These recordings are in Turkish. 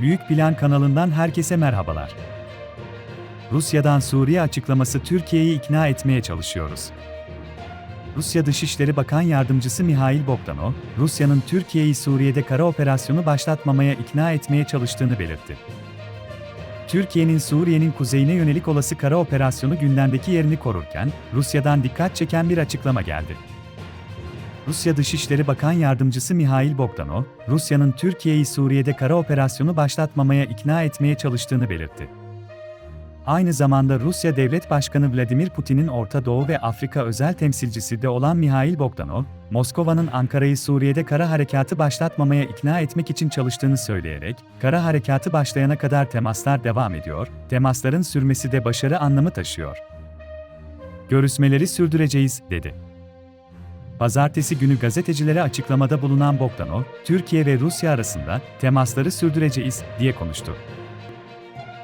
Büyük Plan kanalından herkese merhabalar. Rusya'dan Suriye açıklaması Türkiye'yi ikna etmeye çalışıyoruz. Rusya Dışişleri Bakan Yardımcısı Mihail Bogdanov, Rusya'nın Türkiye'yi Suriye'de kara operasyonu başlatmamaya ikna etmeye çalıştığını belirtti. Türkiye'nin Suriye'nin kuzeyine yönelik olası kara operasyonu gündemdeki yerini korurken, Rusya'dan dikkat çeken bir açıklama geldi. Rusya Dışişleri Bakan Yardımcısı Mihail Bogdanov, Rusya'nın Türkiye'yi Suriye'de kara operasyonu başlatmamaya ikna etmeye çalıştığını belirtti. Aynı zamanda Rusya Devlet Başkanı Vladimir Putin'in Orta Doğu ve Afrika özel temsilcisi de olan Mihail Bogdanov, Moskova'nın Ankara'yı Suriye'de kara harekatı başlatmamaya ikna etmek için çalıştığını söyleyerek, kara harekatı başlayana kadar temaslar devam ediyor, temasların sürmesi de başarı anlamı taşıyor. Görüşmeleri sürdüreceğiz, dedi. Pazartesi günü gazetecilere açıklamada bulunan Bogdanov, Türkiye ve Rusya arasında temasları sürdüreceğiz diye konuştu.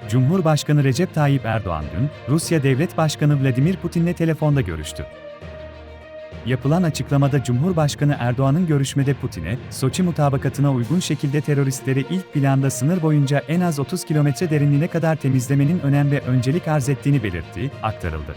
Cumhurbaşkanı Recep Tayyip Erdoğan dün, Rusya Devlet Başkanı Vladimir Putin'le telefonda görüştü. Yapılan açıklamada Cumhurbaşkanı Erdoğan'ın görüşmede Putin'e, Soçi mutabakatına uygun şekilde teröristleri ilk planda sınır boyunca en az 30 kilometre derinliğine kadar temizlemenin önem ve öncelik arz ettiğini belirttiği aktarıldı.